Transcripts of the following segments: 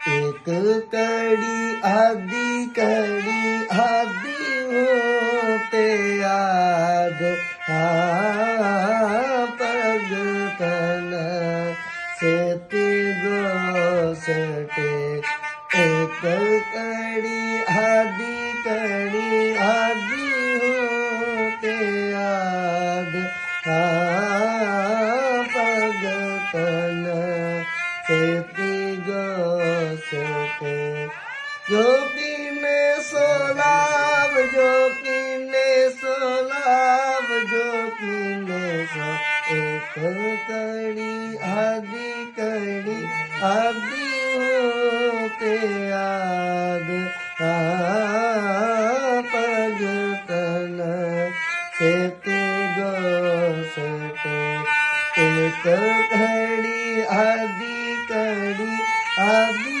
एक कड़ी आदि कड़ी आदि होते याद हाँ पग तन से गोसटे एक कड़ी आदि कड़ी आदि होते याद हाँ पग तन सेती ਸਕੇ ਜੋਗੀ ਨੇ ਸੋਲਾਵ ਨੇ ਸੋਲਾਵ ਜੋਗੀ ਇੱਕ ਕੜੀ ਆਦੀ ਕੜੀ ਆਦੀ ਹੋ ਇੱਕ ਕੜੀ ਆਦੀ ਕੜੀ ਆਦੀ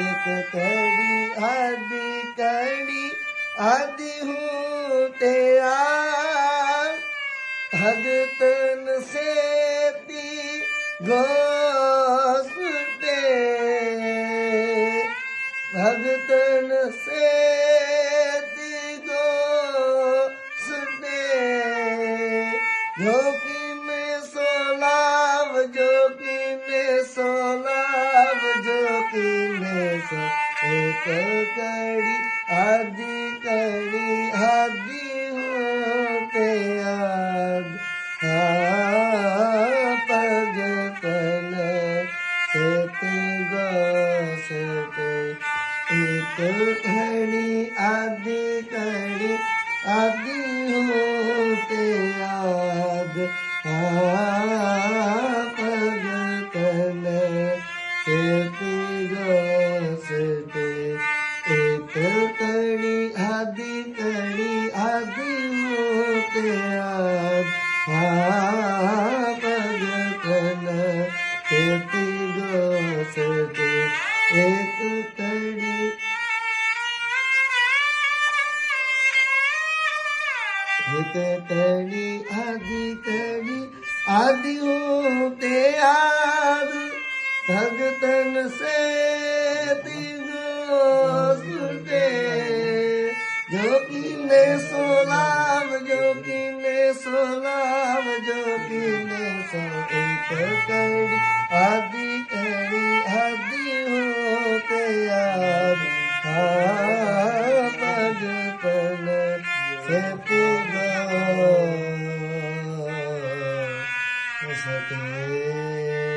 एक कड़ी आदि कड़ी आदि होते याद भगतन से ती गोसटे भगतन से ती गोसटे जो कि में सोलाव जो कि में सोलाव जो कि में सो एक कड़ी आदि कड़ी आदि होते याद पग तन सेती गोसते एक घड़ी आदि कड़ी आदि एक कड़ी आदि कड़ी आदि होते याद भगतन से सुटे जो कि ने सोलाव जो कि ने सोलाव जो कि ने सो एक कड़ी was like, whoa.